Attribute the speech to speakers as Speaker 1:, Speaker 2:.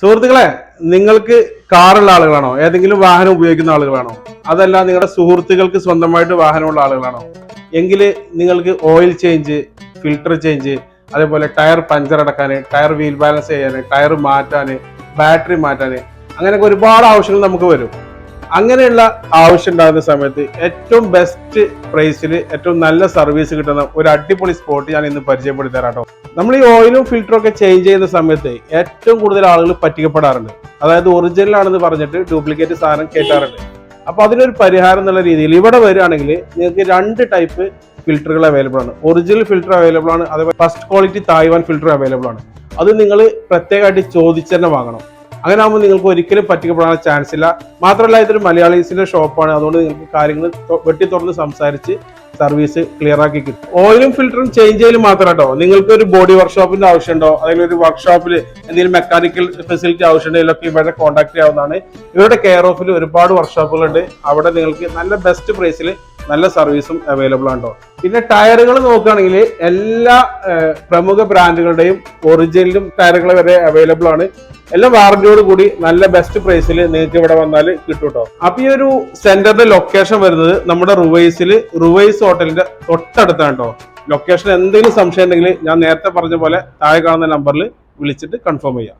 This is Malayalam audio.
Speaker 1: സുഹൃത്തുക്കളെ നിങ്ങൾക്ക് കാറുള്ള ആളുകളാണോ? ഏതെങ്കിലും വാഹനം ഉപയോഗിക്കുന്ന ആളുകളാണോ? അതല്ല നിങ്ങളുടെ സുഹൃത്തുക്കൾക്ക് സ്വന്തമായിട്ട് വാഹനമുള്ള ആളുകളാണോ? എങ്കിൽ നിങ്ങൾക്ക് ഓയിൽ ചേഞ്ച് ഫിൽട്ടർ ചേഞ്ച് അതേപോലെ ടയർ പഞ്ചർ അടക്കാൻ ടയർ വീൽ ബാലൻസ് ചെയ്യാൻ ടയർ മാറ്റാൻ ബാറ്ററി മാറ്റാൻ അങ്ങനെയൊക്കെ ഒരുപാട് ആവശ്യങ്ങൾ നമുക്ക് വരും. അങ്ങനെയുള്ള ആവശ്യം ഉണ്ടാകുന്ന സമയത്ത് ഏറ്റവും ബെസ്റ്റ് പ്രൈസിൽ ഏറ്റവും നല്ല സർവീസ് കിട്ടുന്ന ഒരു അടിപൊളി സ്പോട്ട് ഞാൻ ഇന്ന് പരിചയപ്പെടുത്തി തരാം കേട്ടോ. നമ്മൾ ഈ ഓയിലും ഫിൽറ്ററും ഒക്കെ ചേഞ്ച് ചെയ്യുന്ന സമയത്ത് ഏറ്റവും കൂടുതൽ ആളുകൾ പറ്റിക്കപ്പെടാറുണ്ട്. അതായത് ഒറിജിനൽ ആണെന്ന് പറഞ്ഞിട്ട് ഡ്യൂപ്ലിക്കേറ്റ് സാധനം കേട്ടാറുണ്ട് അപ്പൊ അതിനൊരു പരിഹാരം എന്നുള്ള രീതിയിൽ ഇവിടെ വരികയാണെങ്കിൽ നിങ്ങൾക്ക് രണ്ട് ടൈപ്പ് ഫിൽറ്ററുകൾ അവൈലബിൾ ആണ്. ഒറിജിനൽ ഫിൽറ്റർ അവൈലബിൾ ആണ് അതേപോലെ first quality Taiwan filter available ആണ്. അത് നിങ്ങൾ പ്രത്യേകമായിട്ട് ചോദിച്ചു തന്നെ വാങ്ങണം. അങ്ങനെ ആകുമ്പോൾ നിങ്ങൾക്ക് ഒരിക്കലും പറ്റിക്കപ്പെടാൻ ചാൻസ് ഇല്ല. മാത്രമല്ല ഇതൊരു മലയാളീസിന്റെ ഷോപ്പാണ് അതുകൊണ്ട് നിങ്ങൾക്ക് കാര്യങ്ങൾ വെട്ടി തുറന്ന് സംസാരിച്ച് സർവീസ് ക്ലിയർ ആക്കി കിട്ടും. ഓയിലും ഫിൽറ്ററും ചേഞ്ച് ചെയ്യലും മാത്രം കേട്ടോ നിങ്ങൾക്ക് ഒരു ബോഡി വർക്ക്ഷോപ്പിന്റെ ആവശ്യമുണ്ടോ? അല്ലെങ്കിൽ ഒരു വർക്ക്ഷോപ്പിൽ എന്തെങ്കിലും മെക്കാനിക്കൽ ഫെസിലിറ്റി ആവശ്യമുണ്ടോ? ഇതിലൊക്കെ ഇവിടെ കോൺടാക്ട് ചെയ്യാവുന്നതാണ്. ഇവരുടെ കെയർ ഓഫിൽ ഒരുപാട് വർക്ക്ഷോപ്പുകളുണ്ട് അവിടെ നിങ്ങൾക്ക് നല്ല ബെസ്റ്റ് പ്രൈസിൽ നല്ല സർവീസും അവൈലബിൾ ആണോ പിന്നെ ടയറുകൾ നോക്കുകയാണെങ്കിൽ എല്ലാ പ്രമുഖ ബ്രാൻഡുകളുടെയും ഒറിജിനലും ടയറുകൾ വരെ അവൈലബിൾ ആണ്. എല്ലാം വാറന്റിയോട് കൂടി നല്ല ബെസ്റ്റ് പ്രൈസിൽ നിങ്ങൾക്ക് ഇവിടെ വന്നാൽ കിട്ടും കേട്ടോ അപ്പൊ ഈ ഒരു സെന്ററിന്റെ ലൊക്കേഷൻ വരുന്നത് നമ്മുടെ റുവൈസിൽ റുവൈസ് ഹോട്ടലിന്റെ തൊട്ടടുത്താണ് കേട്ടോ ലൊക്കേഷൻ എന്തെങ്കിലും സംശയം ഉണ്ടെങ്കിൽ ഞാൻ നേരത്തെ പറഞ്ഞ പോലെ താഴെ കാണുന്ന നമ്പറിൽ വിളിച്ചിട്ട് കൺഫേം ചെയ്യാം.